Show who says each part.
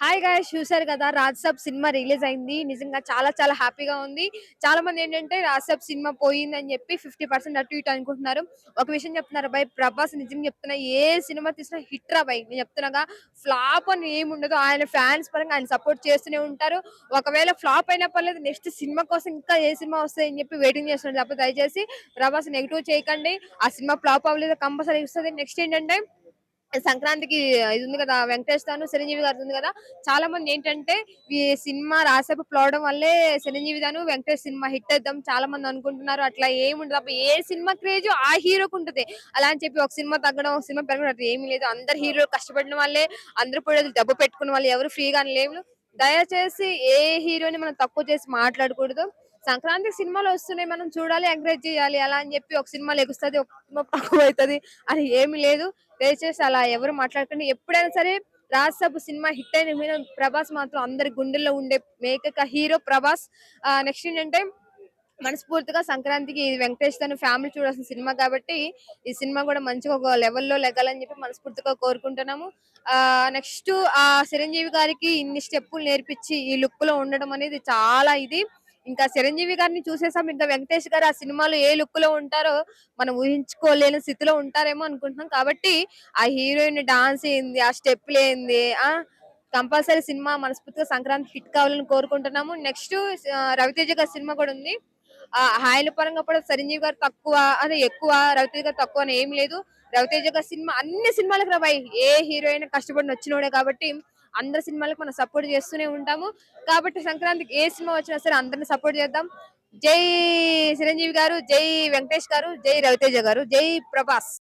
Speaker 1: Hi guys చూసారు కదా రాజ్‌సబ్ cinema release అయింది. నిజంగా చాలా చాలా హ్యాపీగా ఉంది. చాలా మంది ఏంటంటే రాజ్‌సబ్ సినిమా పోయింది అని చెప్పి 50% అటు ఇటు అనుకుంటున్నారు. ఒక విషయం చెప్తున్నారు బై ప్రభాస్ నిజంగా చెప్తున్నా ఏ సినిమా తీసినా హిట్ రా బై నేను చెప్తున్నాగా ఫ్లాప్ అని ఏమి ఉండదు. ఆయన ఫ్యాన్స్ పరంగా ఆయన సపోర్ట్ చేస్తూనే ఉంటారు. ఒకవేళ ఫ్లాప్ అయినా పర్లేదు నెక్స్ట్ సినిమా కోసం ఇంకా ఏ సినిమా వస్తాయి అని చెప్పి వెయిటింగ్ చేస్తున్నారు తప్ప దయచేసి ప్రభాస్ నెగిటివ్ చేయకండి. ఆ సినిమా ఫ్లాప్ అవ్వలేదు కంపల్సరీ ఇస్తుంది నెక్స్ట్ ఏంటంటే సంక్రాంతికి ఇది ఉంది కదా వెంకటేష్ తాను చిరంజీవి గారు ఉంది కదా. చాలా మంది ఏంటంటే ఈ సినిమా రాసేపు ప్లవడం వల్లే చిరంజీవి గాను వెంకటేష్ సినిమా హిట్ అవుతాం చాలా మంది అనుకుంటున్నారు. అట్లా ఏముండదు. అప్పుడు ఏ సినిమా క్రేజ్ ఆ హీరోకు ఉంటుంది. అలా అని చెప్పి ఒక సినిమా తగ్గడం ఒక సినిమా పెరగడం అట్లా ఏమీ లేదు. అందరు హీరో కష్టపడిన వాళ్ళే అందరు కూడా డబ్బు పెట్టుకున్న వాళ్ళు. ఎవరు ఫ్రీగా లేవు. దయచేసి ఏ హీరోని మనం తక్కువ చేసి మాట్లాడకూడదు. సంక్రాంతి సినిమాలు వస్తున్నాయి మనం చూడాలి ఎంకరేజ్ చేయాలి అలా అని చెప్పి ఒక సినిమా లెగుస్తుంది ఒక సినిమా తక్కువ అవుతుంది అని ఏమి లేదు. దయచేసి అలా ఎవరు మాట్లాడకండి. ఎప్పుడైనా సరే రాజ్‌సబ్ సినిమా హిట్ అయిన మీద ప్రభాస్ మాత్రం అందరి గుండెల్లో ఉండే మేకక హీరో ప్రభాస్ నెక్స్ట్ ఏంటంటే మనస్ఫూర్తిగా సంక్రాంతికి ఇది వెంకటేష్ తన ఫ్యామిలీ చూడాల్సిన సినిమా కాబట్టి ఈ సినిమా కూడా మంచిగా ఒక లెవెల్లో లెగాలని చెప్పి మనస్ఫూర్తిగా కోరుకుంటున్నాము. ఆ నెక్స్ట్ ఆ చిరంజీవి గారికి ఇన్ని స్టెప్పులు నేర్పించి ఈ లుక్లో ఉండడం అనేది చాలా ఇది. ఇంకా చిరంజీవి గారిని చూసేసాం. ఇంకా వెంకటేష్ గారు ఆ సినిమాలో ఏ లుక్లో ఉంటారో మనం ఊహించుకోలేని స్థితిలో ఉంటారేమో అనుకుంటున్నాం. కాబట్టి ఆ హీరోయిన్ డాన్స్ ఏంది? ఆ స్టెప్ ఏంది? ఆ కంపల్సరీ సినిమా మనస్ఫూర్తిగా సంక్రాంతి హిట్ కావాలని కోరుకుంటున్నాము. నెక్స్ట్ రవితేజ గారి సినిమా కూడా ఉంది. ఆ ఆయన పరంగా కూడా చిరంజీవి గారు తక్కువ అని ఎక్కువ రవితేజ గారు తక్కువ అని ఏం లేదు. రవితేజ గారి సినిమా అన్ని సినిమాలకు రాబాయి ఏ హీరోయిన్ కష్టపడి వచ్చినోడే కాబట్టి అందరి సినిమాలకు మనం సపోర్ట్ చేస్తూనే ఉంటాము. కాబట్టి సంక్రాంతికి ఏ సినిమా వచ్చినా సరే అందరిని సపోర్ట్ చేద్దాం. జై చిరంజీవి గారు జై వెంకటేష్ గారు జై రవితేజ గారు జై ప్రభాస్.